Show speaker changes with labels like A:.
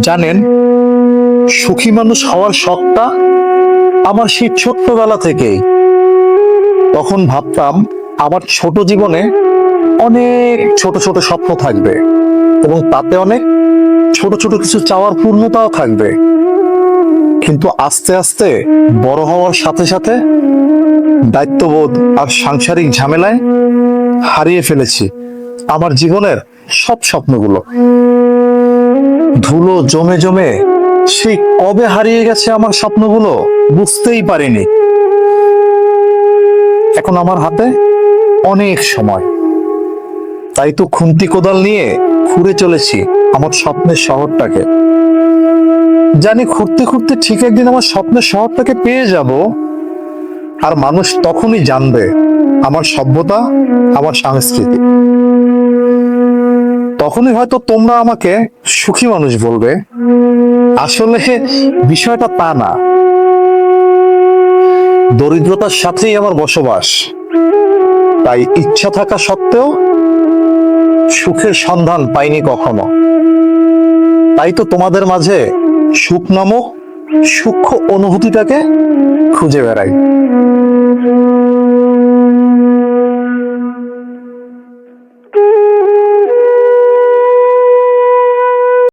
A: জানেন, সুখী মানুষ হওয়ার শখটা আমার সেই ছোট্টবেলা থেকেই। তখন ভাবতাম, আমার ছোট জীবনে অনেক ছোট ছোট স্বপ্ন থাকবে এবং তাতে অনেক ছোট ছোট কিছু চাওয়ার পূর্ণতাও থাকবে। কিন্তু আস্তে আস্তে বড় হওয়ার সাথে সাথে দায়িত্ববোধ আর সাংসারিক ঝামেলায় হারিয়ে ফেলেছি আমার জীবনের সব স্বপ্নগুলো। ধুলো জমে জমে, সেই কবে হারিয়ে গেছে আমার স্বপ্নগুলো? বুঝতেই পারিনি। এখন আমার হাতে অনেক সময়। তাই তো খুন্তি কোদাল নিয়ে ঘুরে চলেছি আমার স্বপ্নের শহরটাকে। জানি ঘুরতে ঘুরতে ঠিক একদিন আমার স্বপ্নের শহরটাকে পেয়ে যাব, আর মানুষ তখনই জানবে আমার সভ্যতা, আমার সংস্কৃতি। তখনই হয়তো তোমরা আমাকে সুখী মানুষ বলবে। আসলে বিষয়টা তা না। দরিদ্রতার সাথেই আমার বসবাস। তাই ইচ্ছা থাকা সত্ত্বেও সুখের সন্ধান পাইনি কখনো। তাই তো তোমাদের মাঝে সুখ নামক সূক্ষ্ম অনুভূতিটাকে খুঁজে বেড়াই।